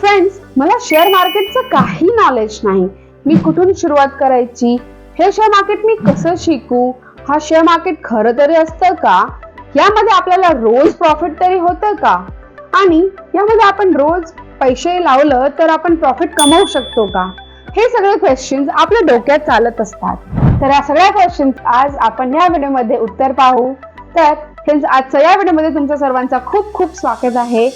Friends मला share मार्केटचं काही नॉलेज नाही. मी कुठून सुरुवात करायची? हे शेअर मार्केट मी कसं शिकू? हा शेअर मार्केट खरं तरी असतं का? यामध्ये आपल्याला रोज प्रॉफिट तरी होतं का? आणि यामध्ये आपण रोज पैसे लावलं तर आपण प्रॉफिट कमवू शकतो का? हे सगळे क्वेश्चन्स आपल्या डोक्यात चालत असतात. तर या सगळ्या क्वेश्चन्स आज आपण या व्हिडिओमध्ये उत्तर पाहू. तर फ्रेंड्स आजच्या या व्हिडिओमध्ये तुमचं सर्वांचं खूप खूप स्वागत आहे.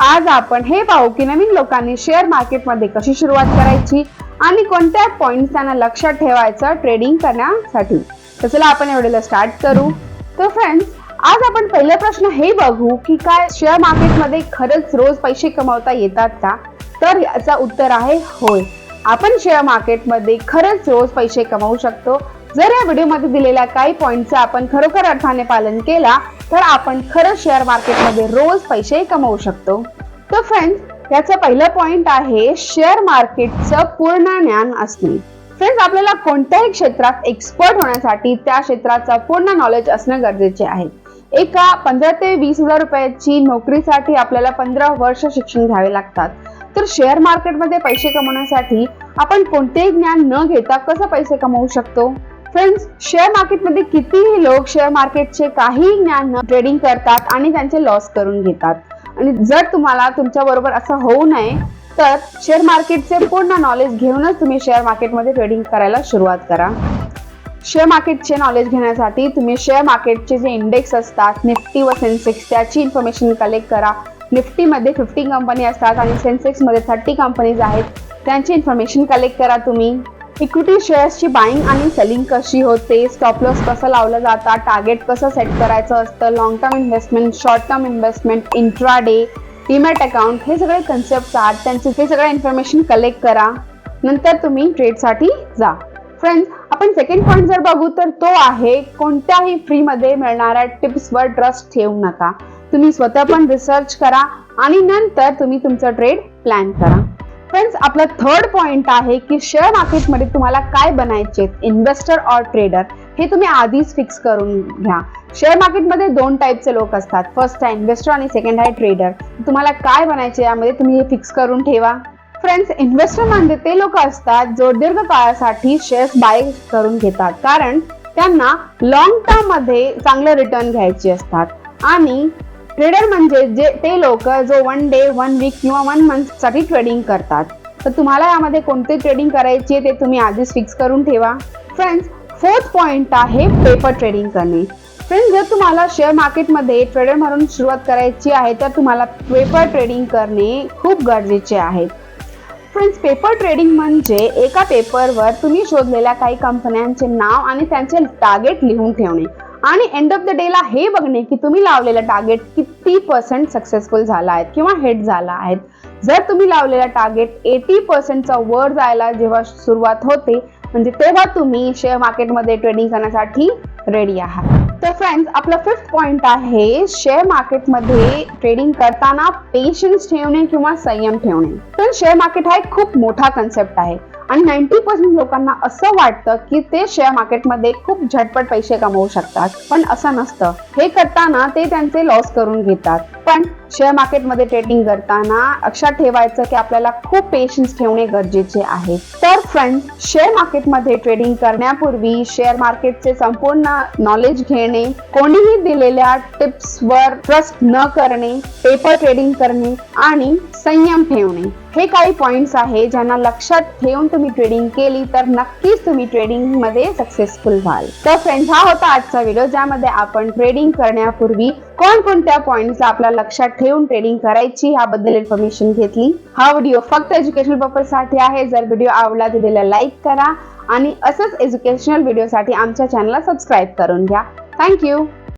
आज आपण हे पाहू की नवीन लोकांनी शेअर मार्केटमध्ये कशी सुरुवात करायची आणि कोणत्या पॉइंट त्यांना लक्षात ठेवायचं ट्रेडिंग करण्यासाठी. तर चला आपण एवढेला स्टार्ट करू. तर फ्रेंड्स आज आपण पहिला प्रश्न हे बघू की काय शेअर मार्केटमध्ये खरंच रोज पैसे कमावता येतात का? तर याचा उत्तर आहे होय. आपण शेअर मार्केटमध्ये खरंच रोज पैसे कमावू शकतो. जर या व्हिडिओमध्ये दिलेल्या काही पॉईंटचं आपण खरोखर अर्थाने पालन केला तर आपण खरं शेअर मार्केटमध्ये रोज पैसे कमवू शकतो. तर फ्रेंड्स याचा पहिला पॉइंट आहे शेअर मार्केटचं पूर्ण ज्ञान असणे. फ्रेंड्स आपल्याला कोणत्याही क्षेत्रात एक्सपर्ट होण्यासाठी त्या क्षेत्राचं पूर्ण नॉलेज असणं गरजेचे आहे. एका पंधरा ते वीस हजार रुपयाची नोकरीसाठी आपल्याला पंधरा वर्ष शिक्षण घ्यावे लागतात. तर शेअर मार्केटमध्ये पैसे कमवण्यासाठी आपण कोणतेही ज्ञान न घेता कसं पैसे कमवू शकतो? फ्रेंड्स शेअर मार्केटमध्ये कितीही लोक शेअर मार्केटचे काही ज्ञान न ट्रेडिंग करतात आणि त्यांचे लॉस करून घेतात. आणि जर तुम्हाला तुमच्या बरोबर असं होऊ नये तर शेअर मार्केटचे पूर्ण नॉलेज घेऊनच तुम्ही शेअर मार्केटमध्ये ट्रेडिंग करायला सुरुवात करा. शेअर मार्केटचे नॉलेज घेण्यासाठी तुम्ही शेअर मार्केटचे जे इंडेक्स असतात निफ्टी व सेन्सेक्स त्याची इन्फॉर्मेशन कलेक्ट करा. निफ्टीमध्ये फिफ्टी कंपनी असतात आणि सेन्सेक्समध्ये थर्टी कंपनीज आहेत. त्यांची इन्फॉर्मेशन कलेक्ट करा तुम्ही. इक्विटी शेअर्सची बाईंग आणि सेलिंग कशी होते? स्टॉप लॉस कसं लावलं जातं? टार्गेट कसं सेट करायचं असतं? Long term investment short term investment intraday demat account हे सगळे कन्सेप्ट आहेत. त्यांचे हे सगळं इन्फॉर्मेशन कलेक्ट करा. नंतर तुम्ही ट्रेडसाठी जा. फ्रेंड्स आपण सेकंड पॉईंट जर बघू तर तो आहे कोणत्याही फ्रीमध्ये मिळणाऱ्या टिप्सवर ट्रस्ट ठेवू नका. तुम्ही स्वतः पण रिसर्च करा आणि नंतर तुम्ही तुमचं ट्रेड प्लॅन करा. फ्रेंड्स आपला थर्ड पॉइंट आहे की शेअर मार्केटमध्ये तुम्हाला काय बनायचे इन्व्हेस्टर और ट्रेडर हे तुम्ही आधीच फिक्स करून घ्या. शेअर मार्केटमध्ये दोन टाईपचे लोक असतात. फर्स्ट आहे इन्व्हेस्टर आणि सेकंड आहे ट्रेडर तुम्हाला काय बनायचे यामध्ये तुम्ही हे फिक्स करून ठेवा. फ्रेंड्स इन्व्हेस्टर म्हणजे ते लोक असतात जो दीर्घ काळासाठी शेअर्स बाय करून घेतात. कारण त्यांना लॉंग टर्ममध्ये चांगले रिटर्न घ्यायचे असतात. आणि ट्रेडर म्हणजे जे ते लोक जो वन डे वन वीक किंवा वन मंथसाठी ट्रेडिंग करतात. तर तुम्हाला यामध्ये कोणते ट्रेडिंग करायचे ते तुम्ही आधीच फिक्स करून ठेवा. फ्रेंड्स फोर्थ पॉइंट आहे पेपर ट्रेडिंग करणे. फ्रेंड्स जर तुम्हाला शेअर मार्केटमध्ये ट्रेडर म्हणून सुरुवात करायची आहे तर तुम्हाला पेपर ट्रेडिंग करणे खूप गरजेचे आहे. फ्रेंड्स पेपर ट्रेडिंग म्हणजे एका पेपरवर तुम्ही शोधलेल्या काही कंपन्यांचे नाव आणि त्यांचे टार्गेट लिहून ठेवणे. आणि एंड ऑफ द डेला हे बघणे की तुम्ही लावलेलं टार्गेट किती पर्सेंट सक्सेसफुल झाला आहे किंवा हिट झाला आहे जर तुम्ही लावलेला टार्गेट एटी पर्सेंटचा वर जायला जेव्हा सुरुवात होते म्हणजे तेव्हा तुम्ही शेअर मार्केटमध्ये ट्रेडिंग करण्यासाठी रेडी आहात. तर फ्रेंड्स आपला फिफ्थ पॉइंट आहे शेअर मार्केटमध्ये ट्रेडिंग करताना पेशन्स ठेवणे किंवा संयम ठेवणे. तर शेअर मार्केट हा एक खूप मोठा कन्सेप्ट आहे. आणि नाईन्टी पर्सेंट लोकांना असं वाटतं की ते शेअर मार्केटमध्ये खूप झटपट पैसे कमवू शकतात. पण असं नसतं. हे करताना ते त्यांचे लॉस करून घेतात. पण शेअर मार्केटमध्ये ट्रेडिंग करताना लक्षात ठेवायचं की आपल्याला खूप पेशन्स ठेवणे गरजेचे आहे. तर फ्रेंड्स शेअर मार्केटमध्ये ट्रेडिंग करण्यापूर्वी शेअर मार्केटचे संपूर्ण नॉलेज घेणे कोणीही दिलेल्या टिप्सवर ट्रस्ट न करणे पेपर ट्रेडिंग करणे आणि संयम ठेवणे. हे काही पॉइंट्स आहे ज्यांना लक्षात ठेवून तुम्ही ट्रेडिंग केली तर नक्कीच तुम्ही ट्रेडिंगमध्ये सक्सेसफुल व्हाल. तर फ्रेंड्स हा होता आजचा व्हिडिओ ज्यामध्ये आपण ट्रेडिंग करण्यापूर्वी कोणकोणत्या पॉइंट्स आपल्याला लक्षात ठेवून ट्रेडिंग करायची याबद्दल इन्फॉर्मेशन घेतली. हा व्हिडिओ फक्त एज्युकेशनल पर्पजसाठी आहे. जर व्हिडिओ आवडला तर दिलेला लाईक करा आणि असंच एज्युकेशनल व्हिडिओसाठी आमच्या चॅनलला सबस्क्राईब करून घ्या. थँक्यू